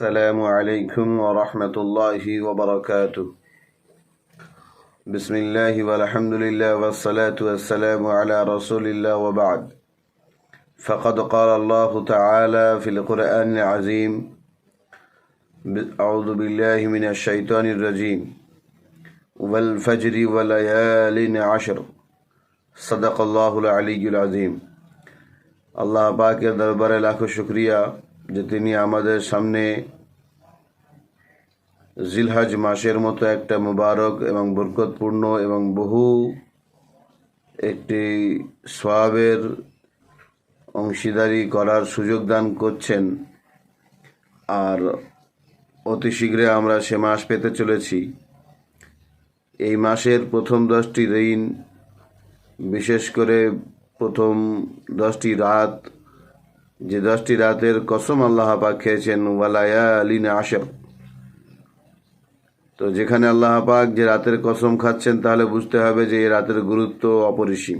السلام عليكم ورحمة الله وبركاته بسم الله والحمد لله والصلاة والسلام على رسول الله وبعد فقد قال الله تعالى في القرآن العظيم أعوذ بالله من الشيطان الرجيم والفجر وليال عشر صدق الله العلي العظيم আল্লাহ পাকের দরবারে লাখো শুক্রিয়া যে তিনি আমাদের সামনে জিলহাজ মাসের মতো একটা মুবারক এবং বরকতপূর্ণ এবং বহু একটি সোয়াবের অংশীদারি করার সুযোগ দান করছেন। আর অতি শীঘ্রে আমরা সে মাস পেতে চলেছি। এই মাসের প্রথম দশটি দিন, বিশেষ করে প্রথম দশটি রাত যে দশটি রাতের কসম আল্লাহ পাক খেয়েছেন ওয়ালায়া আলিনা আশর। তো যেখানে আল্লাহ পাক যে রাতের কসম খাচ্ছেন, তাহলে বুঝতে হবে যে এই রাতের গুরুত্ব অপরিসীম।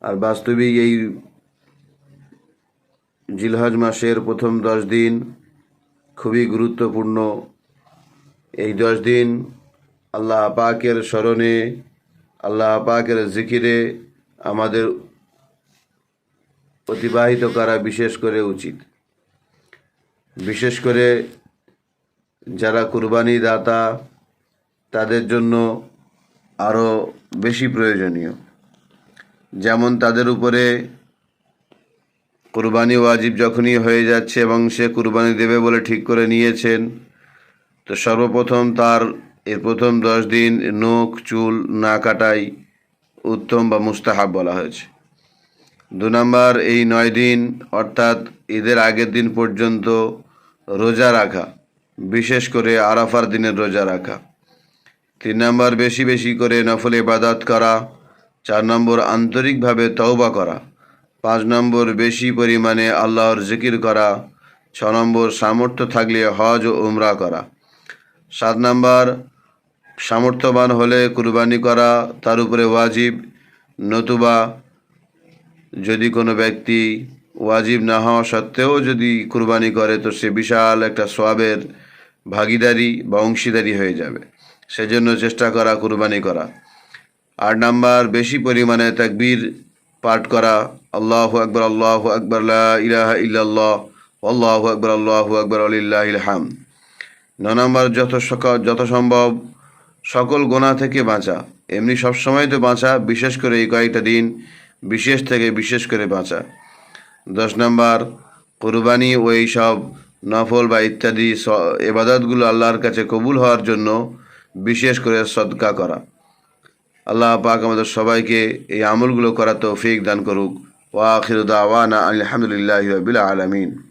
আর বাস্তবিক এই জিলহজ মাসের প্রথম দশ দিন খুবই গুরুত্বপূর্ণ। এই দশ দিন আল্লাহ পাকের স্মরণে, আল্লাহ পাকের জিকিরে আমাদের অতিবাহিত করা বিশেষ করে উচিত। বিশেষ করে যারা কুরবানি দাতা তাদের জন্য আরও বেশি প্রয়োজনীয়। যেমন তাদের উপরে কুরবানি ওয়াজিব যখনই হয়ে যাচ্ছে এবং সে কুরবানি দেবে বলে ঠিক করে নিয়েছেন, তো সর্বপ্রথম তার এর প্রথম দশ দিন নখ, চুল না কাটাই উত্তম বা মুস্তাহাব বলা হয়েছে। দু নম্বর, এই নয় দিন, অর্থাৎ ঈদের আগের দিন পর্যন্ত রোজা রাখা, বিশেষ করে আরাফার দিনের রোজা রাখা। তিন নম্বর, বেশি বেশি করে নফল ইবাদত করা। চার নম্বর, আন্তরিকভাবে তওবা করা। পাঁচ নম্বর, বেশি পরিমাণে আল্লাহর জিকির করা। ছ নম্বর, সামর্থ্য থাকলে হজ ও উমরা করা। সাত নম্বর, সামর্থ্যবান হলে কুরবানি করা, তার উপরে ওয়াজিব, নতুবা যদি কোনো ব্যক্তি ওয়াজিব না হওয়া সত্ত্বেও যদি কুরবানি করে, তো সে বিশাল একটা সোয়াবের ভাগিদারি বা অংশীদারি হয়ে যাবে। সেজন্য চেষ্টা করা, কুরবানি করা। আট নাম্বার, বেশি পরিমাণে তাকবীর পাঠ করা। আল্লাহ আকবর আল্লাহ আকবর ইলাহা ইল্লাল্লাহ আল্লাহ আকবর আল্লাহ আকবর আলিল্লাহ হাম ন নম্বর, যত সম্ভব সকল গোনা থেকে বাঁচা। এমনি সবসময় তো বাঁচা, বিশেষ করে এই কয়েকটা দিন বিশেষ থেকে বিশেষ করে বাঁচা। দশ নম্বর, কোরবানি ওই সব নফল বা ইত্যাদি এবাদতগুলো আল্লাহর কাছে কবুল হওয়ার জন্য বিশেষ করে সদকা করা। আল্লাহ পাক আমাদের সবাইকে এই আমলগুলো করা তৌফিক দান করুক। ওয়া আখির দাওয়ানা আলহামদুলিল্লাহ আলামিন।